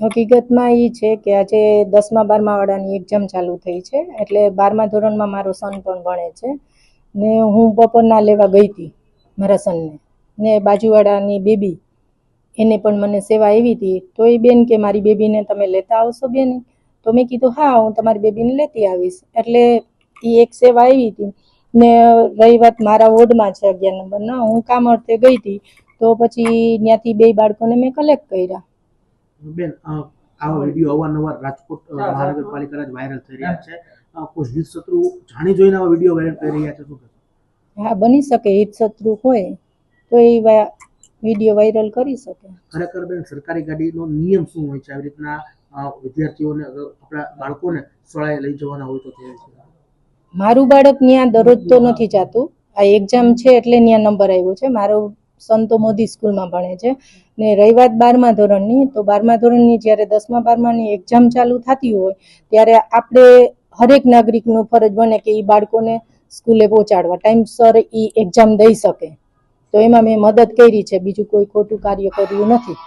હકીકતમાં એ છે કે આજે દસમા, બારમા વાળાની એક્ઝામ ચાલુ થઈ છે. એટલે બારમા ધોરણમાં મારો સન પણ ભણે છે. ને હું બપોરના લેવા ગઈ હતી મારા સનને ને. બાજુવાળાની બેબી, એને પણ મને સેવા આવી હતી. તો એ બેન કે, મારી બેબીને તમે લેતા આવશો બેન? તો મેં કીધું, હા, હું તમારી બેબીને લેતી આવીશ. એટલે એ એક સેવા આવી હતી. ને રહી વાત મારા વોર્ડમાં છે અગિયાર નંબરના. હું કામ અર્થે ગઈ હતી. તો પછી ત્યાંથી બે બાળકોને મેં કલેક્ટ કર્યા. બેન આ વીડિયો અવારનવાર રાજકોટ મહાનગરપાલિકા મહાનગરપાલિકાના જ વાયરલ થઈ રહ્યા છે. કોઈ હિત શત્રુ જાણી જોઈને આવા વીડિયો વાયરલ કરી રહ્યા છે શું હા બની શકે હિત શત્રુ હોય તો એ વીડિયો વાયરલ કરી શકે. ખરેખર બેન સરકારી ગાડીનો નિયમ શું હોય છે? આવી રીતના વિદ્યાર્થીઓને આપણા બાળકોને શાળાએ લઈ જવાના હોય તો મારું બાળક ત્યાં દરરોજ તો નથી જાતું. આ એક્ઝામ છે એટલે ત્યાં નંબર આવ્યો છે. મારો સન તો મોદી સ્કૂલમાં ભણે છે. ને રહી વાત બારમા ધોરણની, તો બારમા ધોરણની જ્યારે દસમા બારમાની એક્ઝામ ચાલુ થતી હોય, ત્યારે આપણે હરેક નાગરિકનું ફરજ બને કે એ બાળકોને સ્કૂલે પહોંચાડવા. ટાઈમસર એ એક્ઝામ દઈ શકે. તો એમાં મેં મદદ કરી છે. બીજું કોઈ ખોટું કાર્ય કર્યું નથી.